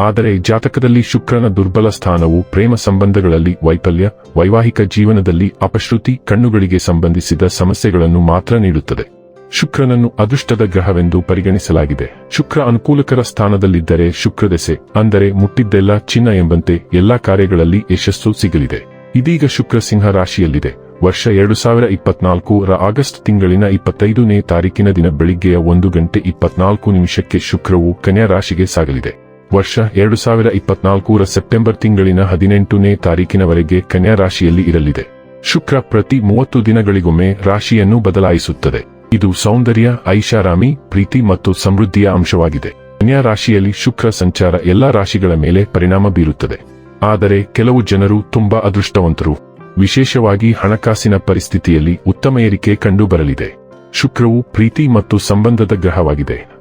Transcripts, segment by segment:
ಆದರೆ ಜಾತಕದಲ್ಲಿ ಶುಕ್ರನ ದುರ್ಬಲ ಸ್ಥಾನವು ಪ್ರೇಮ ಸಂಬಂಧಗಳಲ್ಲಿ ವೈಫಲ್ಯ, ವೈವಾಹಿಕ ಜೀವನದಲ್ಲಿ ಅಪಶ್ರುತಿ, ಕಣ್ಣುಗಳಿಗೆ ಸಂಬಂಧಿಸಿದ ಸಮಸ್ಯೆಗಳನ್ನು ಮಾತ್ರ ನೀಡುತ್ತದೆ. ಶುಕ್ರನನ್ನು ಅದೃಷ್ಟದ ಗ್ರಹವೆಂದು ಪರಿಗಣಿಸಲಾಗಿದೆ. ಶುಕ್ರ ಅನುಕೂಲಕರ ಸ್ಥಾನದಲ್ಲಿದ್ದರೆ ಶುಕ್ರದೆಸೆ, ಅಂದರೆ ಮುಟ್ಟಿದ್ದೆಲ್ಲ ಚಿನ್ನ ಎಂಬಂತೆ ಎಲ್ಲಾ ಕಾರ್ಯಗಳಲ್ಲಿ ಯಶಸ್ಸು ಸಿಗಲಿದೆ. ಇದೀಗ ಶುಕ್ರ ಸಿಂಹ ರಾಶಿಯಲ್ಲಿದೆ. ವರ್ಷ ಎರಡು ಸಾವಿರ ಇಪ್ಪತ್ನಾಲ್ಕು ರ ಆಗಸ್ಟ್ ತಿಂಗಳಿನ ಇಪ್ಪತ್ತೈದನೇ ತಾರೀಕಿನ ದಿನ ಬೆಳಿಗ್ಗೆಯ ಒಂದು ಗಂಟೆ ಇಪ್ಪತ್ನಾಲ್ಕು ನಿಮಿಷಕ್ಕೆ ಶುಕ್ರವು ಕನ್ಯಾ ರಾಶಿಗೆ ಸಾಗಲಿದೆ. ವರ್ಷ ಎರಡು ಸಾವಿರ ಇಪ್ಪತ್ನಾಲ್ಕರ ಸೆಪ್ಟೆಂಬರ್ ತಿಂಗಳಿನ ಹದಿನೆಂಟನೇ ತಾರೀಕಿನವರೆಗೆ ಕನ್ಯಾ ರಾಶಿಯಲ್ಲಿ ಇರಲಿದೆ. ಶುಕ್ರ ಪ್ರತಿ ಮೂವತ್ತು ದಿನಗಳಿಗೊಮ್ಮೆ ರಾಶಿಯನ್ನು ಬದಲಾಯಿಸುತ್ತದೆ. ಇದು ಸೌಂದರ್ಯ, ಐಷಾರಾಮಿ, ಪ್ರೀತಿ ಮತ್ತು ಸಮೃದ್ಧಿಯ ಅಂಶವಾಗಿದೆ. ಕನ್ಯಾ ರಾಶಿಯಲ್ಲಿ ಶುಕ್ರ ಸಂಚಾರ ಎಲ್ಲಾ ರಾಶಿಗಳ ಮೇಲೆ ಪರಿಣಾಮ ಬೀರುತ್ತದೆ. ಆದರೆ ಕೆಲವು ಜನರು ತುಂಬಾ ಅದೃಷ್ಟವಂತರು. ವಿಶೇಷವಾಗಿ ಹಣಕಾಸಿನ ಪರಿಸ್ಥಿತಿಯಲ್ಲಿ ಉತ್ತಮ ಏರಿಕೆ ಕಂಡುಬರಲಿದೆ. ಶುಕ್ರವು ಪ್ರೀತಿ ಮತ್ತು ಸಂಬಂಧದ ಗ್ರಹವಾಗಿದೆ.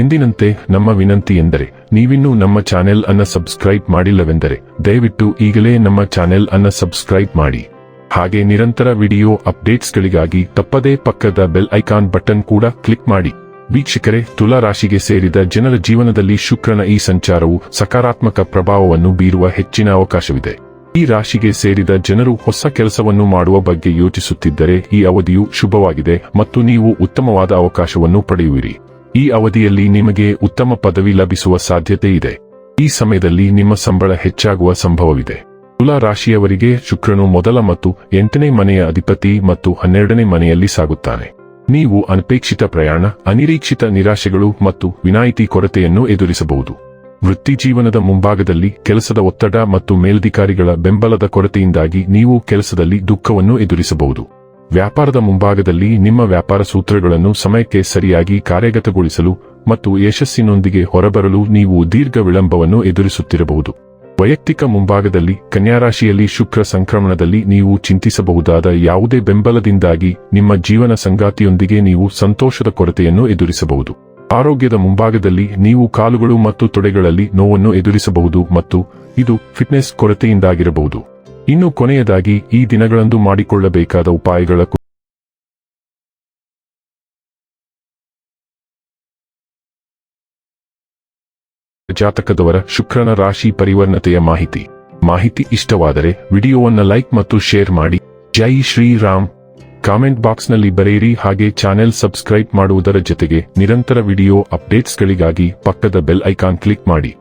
ಎಂದಿನಂತೆ ನಮ್ಮ ವಿನಂತಿ ಎಂದರೆ, ನೀವಿನ್ನೂ ನಮ್ಮ ಚಾನೆಲ್ ಅನ್ನ ಸಬ್ಸ್ಕ್ರೈಬ್ ಮಾಡಿಲ್ಲವೆಂದರೆ, ದಯವಿಟ್ಟು ಈಗಲೇ ನಮ್ಮ ಚಾನೆಲ್ ಅನ್ನ ಸಬ್ಸ್ಕ್ರೈಬ್ ಮಾಡಿ. ಹಾಗೆ ನಿರಂತರ ವಿಡಿಯೋ ಅಪ್ಡೇಟ್ಸ್ಗಳಿಗಾಗಿ ತಪ್ಪದೇ ಪಕ್ಕದ ಬೆಲ್ ಐಕಾನ್ ಬಟನ್ ಕೂಡ ಕ್ಲಿಕ್ ಮಾಡಿ. ವೀಕ್ಷಕರೇ, ತುಲಾ ರಾಶಿಗೆ ಸೇರಿದ ಜನರ ಜೀವನದಲ್ಲಿ ಶುಕ್ರನ ಈ ಸಂಚಾರವು ಸಕಾರಾತ್ಮಕ ಪ್ರಭಾವವನ್ನು ಬೀರುವ ಹೆಚ್ಚಿನ ಅವಕಾಶವಿದೆ. ಈ ರಾಶಿಗೆ ಸೇರಿದ ಜನರು ಹೊಸ ಕೆಲಸವನ್ನು ಮಾಡುವ ಬಗ್ಗೆ ಯೋಚಿಸುತ್ತಿದ್ದರೆ ಈ ಅವಧಿಯು ಶುಭವಾಗಿದೆ ಮತ್ತು ನೀವು ಉತ್ತಮವಾದ ಅವಕಾಶವನ್ನು ಪಡೆಯುವಿರಿ. ಈ ಅವಧಿಯಲ್ಲಿ ನಿಮಗೆ ಉತ್ತಮ ಪದವಿ ಲಭಿಸುವ ಸಾಧ್ಯತೆ ಇದೆ. ಈ ಸಮಯದಲ್ಲಿ ನಿಮ್ಮ ಸಂಬಳ ಹೆಚ್ಚಾಗುವ ಸಂಭವವಿದೆ. ತುಲಾ ರಾಶಿಯವರಿಗೆ ಶುಕ್ರನು ಮೊದಲ ಮತ್ತು ಎಂಟನೇ ಮನೆಯ ಅಧಿಪತಿ ಮತ್ತು ಹನ್ನೆರಡನೇ ಮನೆಯಲ್ಲಿ ಸಾಗುತ್ತಾನೆ. ನೀವು ಅನಪೇಕ್ಷಿತ ಪ್ರಯಾಣ, ಅನಿರೀಕ್ಷಿತ ನಿರಾಶೆಗಳು ಮತ್ತು ವಿನಾಯಿತಿ ಕೊರತೆಯನ್ನು ಎದುರಿಸಬಹುದು. ವೃತ್ತಿ ಜೀವನದ ಮುಂಭಾಗದಲ್ಲಿ ಕೆಲಸದ ಒತ್ತಡ ಮತ್ತು ಮೇಲಧಿಕಾರಿಗಳ ಬೆಂಬಲದ ಕೊರತೆಯಿಂದಾಗಿ ನೀವು ಕೆಲಸದಲ್ಲಿ ದುಃಖವನ್ನು ಎದುರಿಸಬಹುದು. ವ್ಯಾಪಾರದ ಮುಂಭಾಗದಲ್ಲಿ ನಿಮ್ಮ ವ್ಯಾಪಾರ ಸೂತ್ರಗಳನ್ನು ಸಮಯಕ್ಕೆ ಸರಿಯಾಗಿ ಕಾರ್ಯಗತಗೊಳಿಸಲು ಮತ್ತು ಯಶಸ್ಸಿನೊಂದಿಗೆ ಹೊರಬರಲು ನೀವು ದೀರ್ಘ ವಿಳಂಬವನ್ನು ಎದುರಿಸುತ್ತಿರಬಹುದು. ವೈಯಕ್ತಿಕ ಮುಂಭಾಗದಲ್ಲಿ, ಕನ್ಯಾರಾಶಿಯಲ್ಲಿ ಶುಕ್ರ ಸಂಕ್ರಮಣದಲ್ಲಿ ನೀವು ಚಿಂತಿಸಬಹುದಾದ ಯಾವುದೇ ಬೆಂಬಲದಿಂದಾಗಿ ನಿಮ್ಮ ಜೀವನ ಸಂಗಾತಿಯೊಂದಿಗೆ ನೀವು ಸಂತೋಷದ ಕೊರತೆಯನ್ನು ಎದುರಿಸಬಹುದು. ಆರೋಗ್ಯದ ಮುಂಭಾಗದಲ್ಲಿ ನೀವು ಕಾಲುಗಳು ಮತ್ತು ತೊಡೆಗಳಲ್ಲಿ ನೋವನ್ನು ಎದುರಿಸಬಹುದು ಮತ್ತು ಇದು ಫಿಟ್ನೆಸ್ ಕೊರತೆಯಿಂದಾಗಿರಬಹುದು. ಇನ್ನು ಕೊನೆಯದಾಗಿ ಈ ದಿನಗಳಂದು ಮಾಡಿಕೊಳ್ಳಬೇಕಾದ ಉಪಾಯಗಳ ಜಾತಕದವರ ಶುಕ್ರನ ರಾಶಿ ಪರಿವರ್ಣತೆಯ ಮಾಹಿತಿ. ಮಾಹಿತಿ ಇಷ್ಟವಾದರೆ ವಿಡಿಯೋವನ್ನ ಲೈಕ್ ಮತ್ತು ಶೇರ್ ಮಾಡಿ. ಜೈ ಶ್ರೀರಾಮ್ ಕಾಮೆಂಟ್ ಬಾಕ್ಸ್ನಲ್ಲಿ ಬರೆಯಿರಿ ಹಾಗೆ ಚಾನೆಲ್ ಸಬ್ಸ್ಕ್ರೈಬ್ ಮಾಡುವುದರ ಜೊತೆಗೆ ನಿರಂತರ ವಿಡಿಯೋ ಅಪ್ಡೇಟ್ಸ್ಗಳಿಗಾಗಿ ಪಕ್ಕದ ಬೆಲ್ ಐಕಾನ್ ಕ್ಲಿಕ್ ಮಾಡಿ.